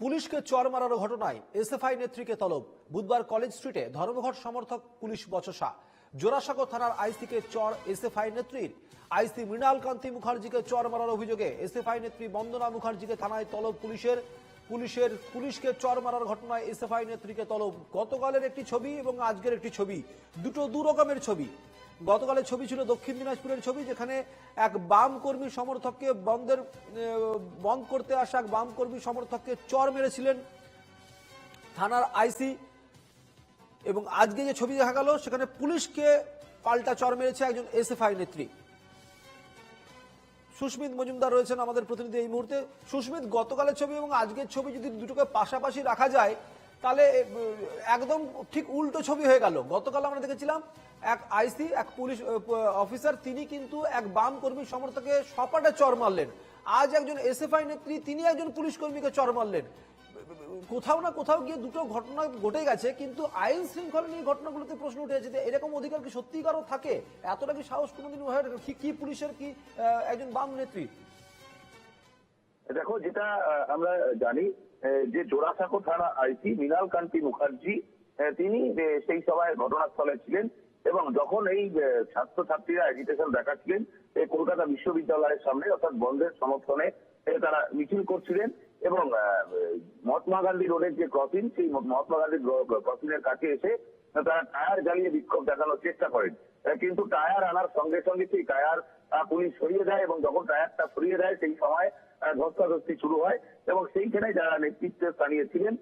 পুলিশকে চর মারার ঘটনায় এসএফআই নেত্রীকে তলব। বুধবার কলেজ স্ট্রিটে ধর্মঘট সমর্থক পুলিশ বচসা। জোড়াসাগর থানার আইসিকে চর এসএফআই নেত্রীর। আইসি মৃণাল কান্তি মুখার্জিকে চর মারার অভিযোগে এসএফআই নেত্রী বন্দনা মুখার্জিকে থানায় তলব পুলিশের। পুলিশের পুলিশকে চর মারার ঘটনায় এসএফআই নেত্রীকে তলব। গতকালের একটি ছবি এবং আজকের একটি ছবি। দুটো দু রকমের ছবি। গতকালের ছবি ছিল দক্ষিণ দিনাজপুরের ছবি, যেখানে এক বাম কর্মী সমর্থককে বন্ধের বন্ধ করতে আসা এক বাম কর্মী সমর্থককে চর মেরেছিলেন থানার আইসি। এবং আজকে যে ছবি দেখা গেল, সেখানে পুলিশকে পাল্টা চর মেরেছে একজন এসএফআই নেত্রী। সুস্মিত মজুমদার রয়েছেন আমাদের প্রতিনিধি এই মুহূর্তে। সুস্মিত, গতকালের ছবি এবং আজকের ছবি যদি দুটোকে পাশাপাশি রাখা যায় তাহলে একদম ঠিক উল্টো ছবি হয়ে গেল। গতকাল আমরা দেখেছিলাম এক আইসি, এক পুলিশ অফিসার, তিনি কিন্তু এক বাম কর্মী সমর্থকে সপাটে চর মারলেন। আজ একজন এসএফআই নেত্রী, তিনি একজন পুলিশ কর্মীকে চর মারলেন। কোথাও না কোথাও গিয়ে দুটো ঘটনা ঘটে গেছে, কিন্তু আইন শৃঙ্খলা নিয়ে ঘটনাগুলোতে প্রশ্ন উঠে আছে যে এরকম অধিকার কি সত্যি কারও থাকে? এতটা কি সাহস কোনোদিন হয় কি পুলিশের কি একজন বাম নেত্রী? দেখো, যেটা আমরা জানি যে জোড়াসাঁকো থানা আইসি মৃণাল কান্তি মুখার্জি তিনি সেই সভায় ঘটনাস্থলে ছিলেন এবং যখন এই ছাত্রছাত্রীরা এজিটেশন দেখাচ্ছিলেন কলকাতা বিশ্ববিদ্যালয়ের সামনে, অর্থাৎ বন্ধের সমর্থনে তারা মিছিল করছিলেন এবং মহাত্মা গান্ধী রোডের যে ক্রসিং সেই মহাত্মা গান্ধী ক্রসিং এর কাছে এসে তারা টায়ার জ্বালিয়ে বিক্ষোভ দেখানোর চেষ্টা করেন। কিন্তু টায়ার আনার সঙ্গে সঙ্গে সেই টায়ার পুলিশ সরিয়ে দেয় এবং যখন টায়ারটা সরিয়ে দেয়, সেই সময় ধস্তাধস্তি শুরু হয় এবং সেইখানে যারা নেতৃত্বে স্থানীয় ছিলেন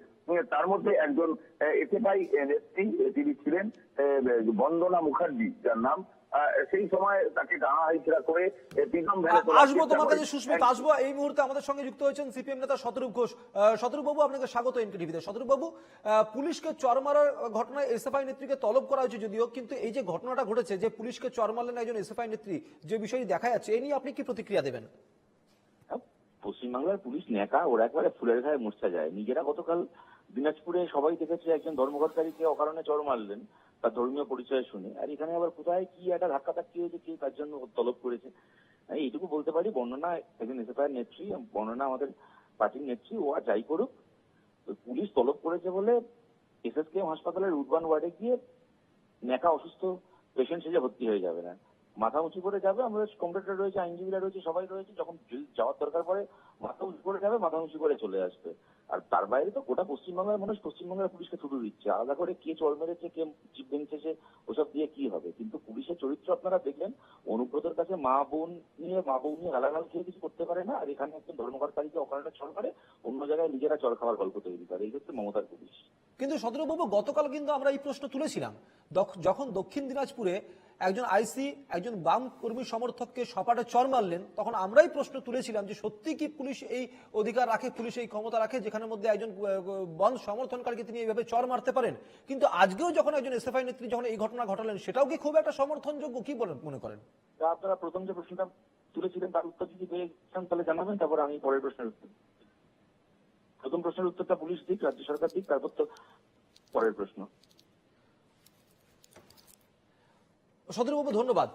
তার মধ্যে একজন এসএফআই নেত্রী তিনি ছিলেন বন্দনা মুখার্জি, যার নাম সেই সময় তাকে করে আসব তোমার কাছে সুস্মিত আসব। এই মুহূর্তে আমাদের সঙ্গে যুক্ত হয়েছেন সিপিএম নেতা শতরূপ ঘোষ। শতরূপ বাবু আপনাকে স্বাগত এনকে টিভিতে শতরূপ বাবু পুলিশকে চর মারার ঘটনায় এসএফআই নেত্রীকে তলব করা হয়েছে যদিও কিন্তু এই যে ঘটনাটা ঘটেছে যে পুলিশকে চর মারলেন একজন এসএফআই নেত্রী যে বিষয়টি দেখা যাচ্ছে এ নিয়ে আপনি কি প্রতিক্রিয়া দেবেন? পশ্চিমবাংলার পুলিশ নেকা ওরা একবারে ফুলের ঘায়ে মূর্ছা যায়। নিজেরা গতকাল দিনাজপুরে সবাই দেখেছে, একজন ধর্মঘটকারীকে অকারণে চড় মারলেন তার ধর্মীয় পরিচয় শুনে। আর এখানে আবার কোথায় কি একটা ধাক্কা ধাক্কি হয়েছে, কি তার জন্য তলব করেছে? এইটুকু বলতে পারি, বর্ণনা একজন এসএফআই নেত্রী, বর্ণনা আমাদের পার্টির নেত্রী, ও আর যাই করুক পুলিশ তলব করেছে বলে এসএসকে হাসপাতালের উডবান ওয়ার্ডে গিয়ে নেকা অসুস্থ পেশেন্ট সেজে ভর্তি হয়ে যাবে না। মাথা উঁচু করে যাবে আমাদের কম্পিউটার রয়েছে, আইনজীবীরা রয়েছে, সবাই রয়েছে, যখন যাওয়ার দরকার পড়ে মাথা উঁচু করে যাবে মাথা উঁচু করে চলে আসবে। আর তার বাইরে তো গোটা পশ্চিমবাংলার মানুষ পশ্চিমবাংলার পুলিশকে ছুটু দিচ্ছে, আলাদা করে কে চল মেরেছে, কে জিপ ভেঙেছে ওসব দিয়ে কি হবে? কিন্তু পুলিশের চরিত্র আপনারা দেখলেন, অনুব্রতের কাছে মা বোন নিয়ে, মা বোন নিয়ে গালাগাল খেয়ে কিছু করতে পারে না, আর এখানে একজন ধর্মঘটকারীকে অকারণে চল করে, অন্য জায়গায় নিজেরা চল খাওয়ার গল্প তৈরি করে, এই হচ্ছে মমতার পুলিশ। কিন্তু শতরূপবাবু গতকাল কিন্তু আমরা এই প্রশ্ন তুলেছিলাম। যখন দক্ষিণ দিনাজপুরে একজন আইসি, একজন বাম কর্মী সমর্থককে সপাটে চর মারলেন, তখন আমরাই প্রশ্ন তুলেছিলাম যে সত্যি কি পুলিশ এই অধিকার রাখে, পুলিশ এই ক্ষমতা রাখে, যেখানের মধ্যে একজন বন্ধ সমর্থনকারীকে তিনি এইভাবে চর মারতে পারেন? কিন্তু আজকেও যখন একজন এসএফআই নেত্রী যখন এই ঘটনা ঘটালেন, সেটাও কি খুব একটা সমর্থনযোগ্য? কি বলেন, মনে করেন? আপনারা প্রথম যে প্রশ্নটা তুলেছিলেন, তার উত্তর যদি পেয়েছেন তাহলে জানাবেন, তারপর আমি পরের প্রশ্নের উত্তর প্রথম প্রশ্নের উত্তরটা পুলিশ দিক, রাজ্য সরকার দিক, তারপর তো পরের প্রশ্ন। শতরূপবাবু ধন্যবাদ।